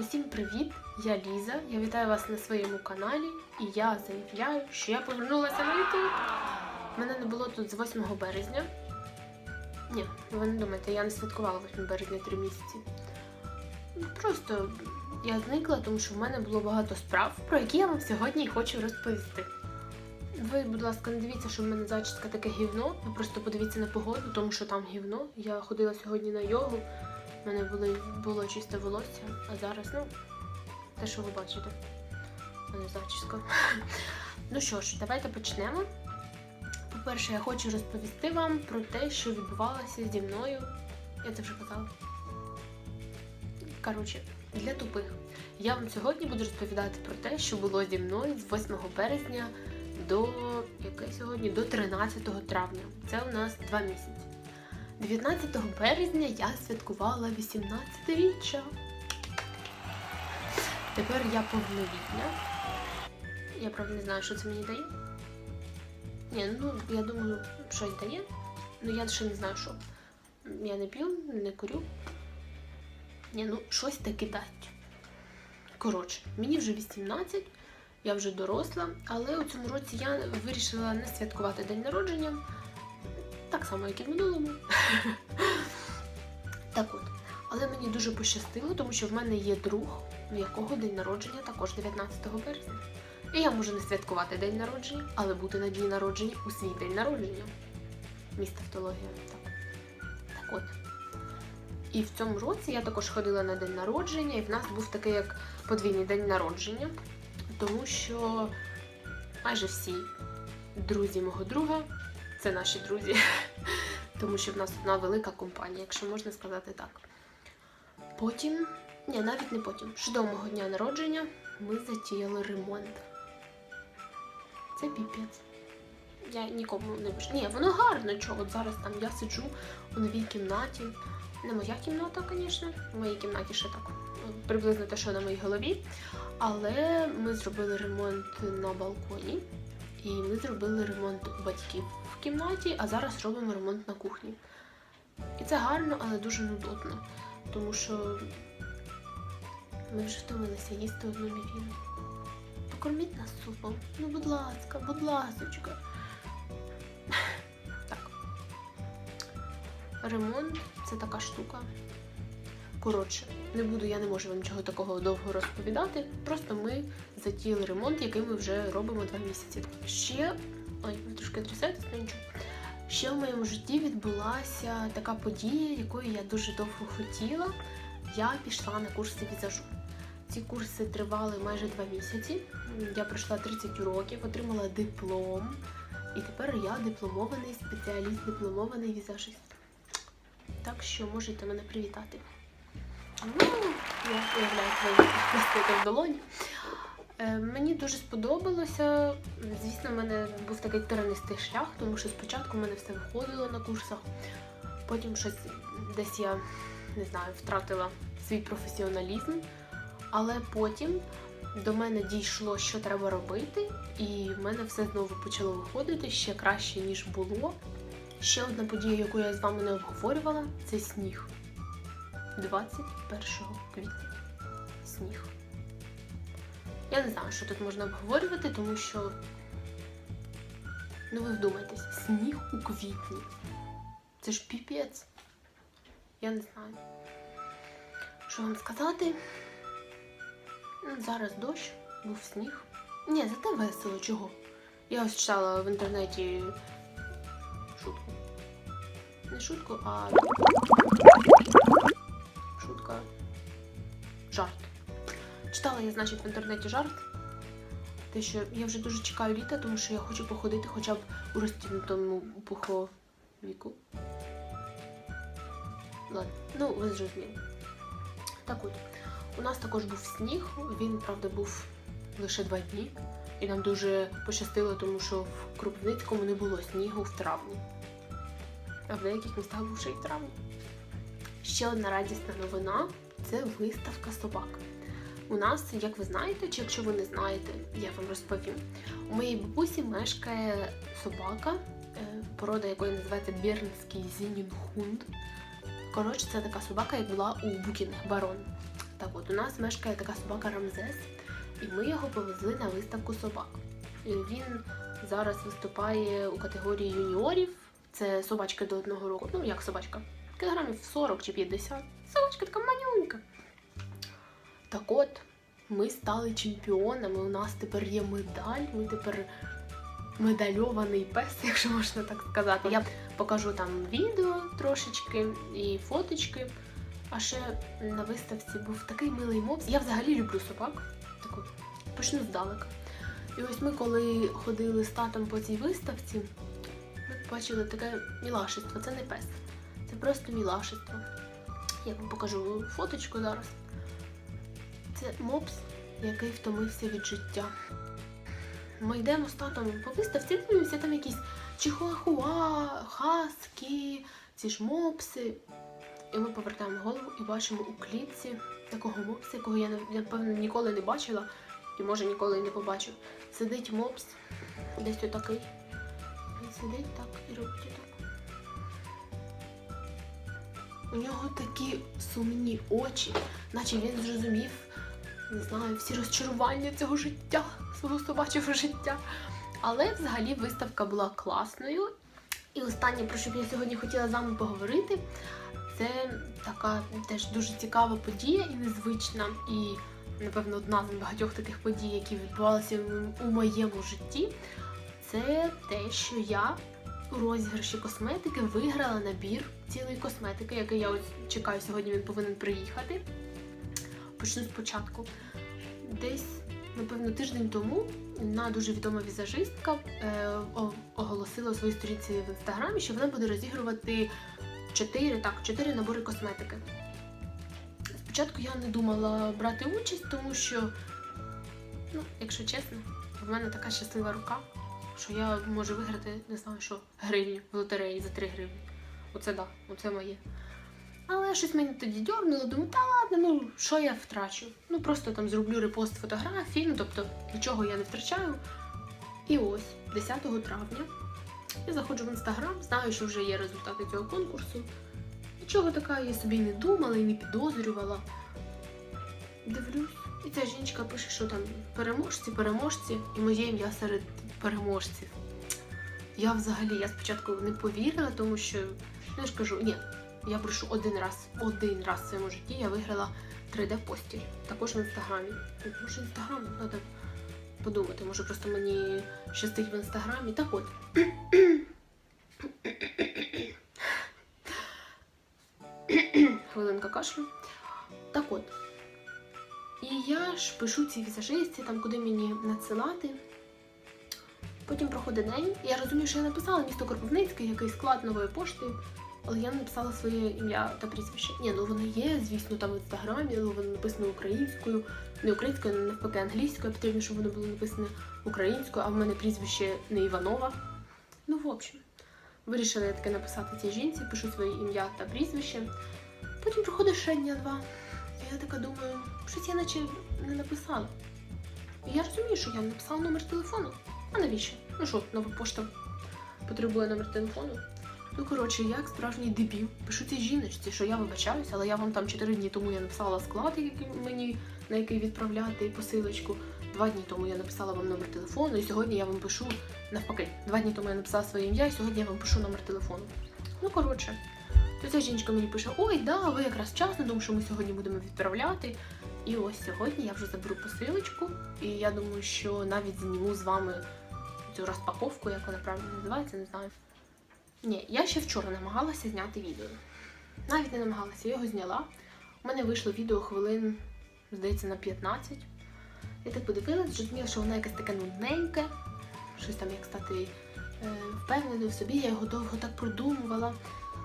Усім привіт! Я Ліза. Я вітаю вас на своєму каналі і я заявляю, що я повернулася на YouTube. Мене не було тут з 8 березня. Ні, ви не думайте, я не святкувала 8 березня 3 місяці. Просто я зникла, тому що в мене було багато справ, про які я вам сьогодні і хочу розповісти. Ви, будь ласка, не дивіться, що в мене зачіска таке гівно. Ви просто подивіться на погоду, тому що там гівно. Я ходила сьогодні на йогу. У мене були, було чисте волосся, а зараз, ну, те, що ви бачите. У мене зачіска. Ну що ж, давайте почнемо. По-перше, я хочу розповісти вам про те, що відбувалося зі мною. Я це вже казала. Коротше, для тупих. Я вам сьогодні буду розповідати про те, що було зі мною з 8 березня до яке сьогодні? До 13 травня. Це у нас два місяці. 19 березня я святкувала 18-річчя. Тепер я повнолітня. Я правда не знаю, що це мені дає. Ні, ну я думаю, щось дає. Ну я ще не знаю, що. Я не п'ю, не курю. Ні, ну щось таки дасть. Коротше, мені вже 18, я вже доросла, але у цьому році я вирішила не святкувати день народження. Так само, як і в минулому. так от. Але мені дуже пощастило, тому що в мене є друг, у якого день народження також 19 березня. І я можу не святкувати день народження, але бути на дні народження у свій день народження. Міст автологія. Так. так от. І в цьому році я також ходила на день народження, і в нас був такий як подвійний день народження, тому що майже всі друзі мого друга це наші друзі, тому що в нас одна велика компанія, якщо можна сказати так. Потім, ні, навіть не потім, мого дня народження ми затіяли ремонт. Це піпець. Я нікому не бажаю. Ні, воно гарно, чого. От зараз там я сиджу у новій кімнаті. Не моя кімната, звісно. В моїй кімнаті ще так приблизно те, що на моїй голові. Але ми зробили ремонт на балконі. І ми зробили ремонт у батьків в кімнаті, а зараз робимо ремонт на кухні. І це гарно, але дуже нудотно. Тому що ми вже втомилися їсти одну мівіну. Покорміть нас супом. Ну, будь ласка, будь ласочка. Так. Ремонт це така штука. Коротше, не буду, я не можу вам нічого такого довго розповідати. Просто ми затіяли ремонт, який ми вже робимо два місяці. Ще. Ой, трошки трясетесь, ну нічого. Ще в моєму житті відбулася така подія, якої я дуже довго хотіла. Я пішла на курси візажу. Ці курси тривали майже два місяці. Я пройшла 30 уроків, отримала диплом. І тепер я дипломований спеціаліст, дипломований візажист. Так що можете мене привітати. Я уявляю свої в долоні. Е, мені дуже сподобалося. Звісно, в мене був такий тернистий шлях, тому що спочатку в мене все виходило на курсах, потім щось десь я не знаю, втратила свій професіоналізм, але потім до мене дійшло, що треба робити, і в мене все знову почало виходити ще краще, ніж було. Ще одна подія, яку я з вами не обговорювала, це сніг. 21 квітня. Сніг. Я не знаю, що тут можна обговорювати, тому що. Ну ви вдумайтесь, сніг у квітні. Це ж піпець. Я не знаю. Що вам сказати? Ну, Зараз дощ, був сніг. Ні, зате весело, чого? Я ось читала в інтернеті шутку. Не шутку, а шутка. Жарт. Читала я, значить, в інтернеті жарт. Те, що я вже дуже чекаю літа, тому що я хочу походити хоча б у розтягнутому пуховіку. Ладно, ну ви зрозуміли. Так от, у нас також був сніг, він, правда, був лише два дні. І нам дуже пощастило, тому що в Кропивницькому не було снігу в травні. А в деяких містах був ще й в травні. Ще одна радісна новина це виставка собак. У нас, як ви знаєте, чи якщо ви не знаєте, я вам розповім. У моїй бабусі мешкає собака, е, порода якої називається Бернський Зінінхунд. Коротше, це така собака, як була у Букінг Барон. Так от, у нас мешкає така собака Рамзес, і ми його повезли на виставку собак. І Він зараз виступає у категорії юніорів. Це собачки до одного року. Ну, як собачка? Кілограмів 40 чи 50. Собачка така манюнька. Так от, ми стали чемпіонами. У нас тепер є медаль. Ми тепер медальований пес, якщо можна так сказати. Я покажу там відео трошечки і фоточки. А ще на виставці був такий милий мопс. Я взагалі люблю собак. Таку почну здалека. І ось ми, коли ходили з татом по цій виставці, ми бачили таке мілашество. Це не пес, це просто мілашество. Я вам покажу фоточку зараз. Це мопс, який втомився від життя. Ми йдемо з татом по виставці, дивимося, там якісь чихуахуа, хаски, ці ж мопси. І ми повертаємо голову і бачимо у клітці такого мопса, якого я напевно ніколи не бачила і може ніколи не побачу. Сидить мопс, десь отакий. Він сидить так і робить отак. У нього такі сумні очі, наче він зрозумів, не знаю, всі розчарування цього життя, свого собачого життя. Але взагалі виставка була класною. І останнє, про що б я сьогодні хотіла з вами поговорити, це така теж дуже цікава подія і незвична, і, напевно, одна з багатьох таких подій, які відбувалися у- моєму житті. Це те, що я у розіграші косметики виграла набір цілої косметики, який я ось чекаю сьогодні. Він повинен приїхати. Почну спочатку. Десь, напевно, тиждень тому одна дуже відома візажистка е, оголосила у своїй сторінці в інстаграмі, що вона буде розігрувати чотири, так, чотири набори косметики. Спочатку я не думала брати участь, тому що, ну, якщо чесно, в мене така щаслива рука, що я можу виграти, не знаю, що гривню в лотереї за 3 гривні. Оце да, оце моє. Але щось мені тоді дьорнуло, думаю, та ладно, ну що я втрачу? Ну просто там зроблю репост фотографій, ну тобто нічого я не втрачаю. І ось, 10 травня, я заходжу в інстаграм, знаю, що вже є результати цього конкурсу. Нічого така я собі не думала і не підозрювала. Дивлюсь, і ця жінка пише, що там переможці, переможці, і моє ім'я серед переможців. Я взагалі я спочатку не повірила, тому що ну, я ж кажу, ні, я брешу один раз, один раз в своєму житті я виграла 3D-постіль. Також в інстаграмі. Ну, Може, інстаграм, треба подумати, може просто мені щастить в інстаграмі. Так от. Хвилинка кашлю. Так от. І я ж пишу цій візажистці, там куди мені надсилати. Потім проходить день, і я розумію, що я написала місто Кропивницький, який склад нової пошти, але я написала своє ім'я та прізвище. Ні, ну воно є, звісно, там в інстаграмі, але воно написано українською, не українською, а навпаки англійською. Потрібно, щоб воно було написане українською, а в мене прізвище не Іванова. Ну, в общем, вирішила я таки написати цій жінці, пишу своє ім'я та прізвище. Потім проходить ще дня два. І я така думаю, щось я наче не написала. І я розумію, що я написала номер телефону. А навіщо? Ну що, нова пошта потребує номер телефону. Ну, коротше, як справжній дебіл. Пишу цій жіночці, що я вибачаюсь, але я вам там 4 дні тому я написала склад, який мені на який відправляти посилочку. Два дні тому я написала вам номер телефону, і сьогодні я вам пишу навпаки. Два дні тому я написала своє ім'я, і сьогодні я вам пишу номер телефону. Ну, коротше, то ця жінка мені пише: Ой, да, ви якраз вчасно, тому що ми сьогодні будемо відправляти. І ось сьогодні я вже заберу посилочку, і я думаю, що навіть зніму з вами цю розпаковку, як вона правильно називається, не знаю. Ні, я ще вчора намагалася зняти відео. Навіть не намагалася, я його зняла. У мене вийшло відео хвилин, здається, на 15. Я так подивилась, зрозуміла, що воно якесь таке нудненьке, щось там як стати е, впевненою в собі. Я його довго так продумувала.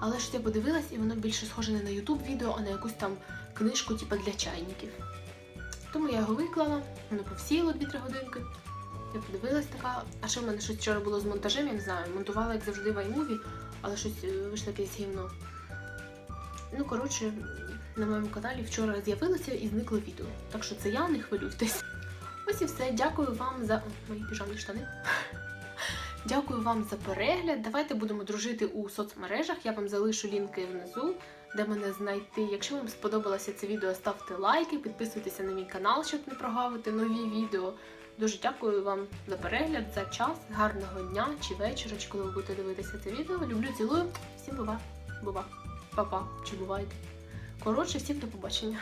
Але ж я подивилась, і воно більше схоже не на YouTube відео, а на якусь там книжку, типу для чайників. Тому я його виклала, воно повсіло 2-3 годинки. Я подивилась така, а ще в мене щось вчора було з монтажем, я не знаю, монтувала, як завжди, в iMovie, але щось е, вийшло якесь гівно. Ну, коротше, на моєму каналі вчора з'явилося і зникло відео. Так що це я, не хвилюйтесь. Ось і все. Дякую вам за. О, мої піжамні штани. Дякую вам за перегляд. Давайте будемо дружити у соцмережах. Я вам залишу лінки внизу. де мене знайти. Якщо вам сподобалося це відео, ставте лайки, підписуйтеся на мій канал, щоб не прогавити нові відео. Дуже дякую вам за перегляд, за час, гарного дня чи вечора, чи коли ви будете дивитися це відео. Люблю, цілую. Всім бува, бува, па-па, чи бувайте. Коротше, всім до побачення.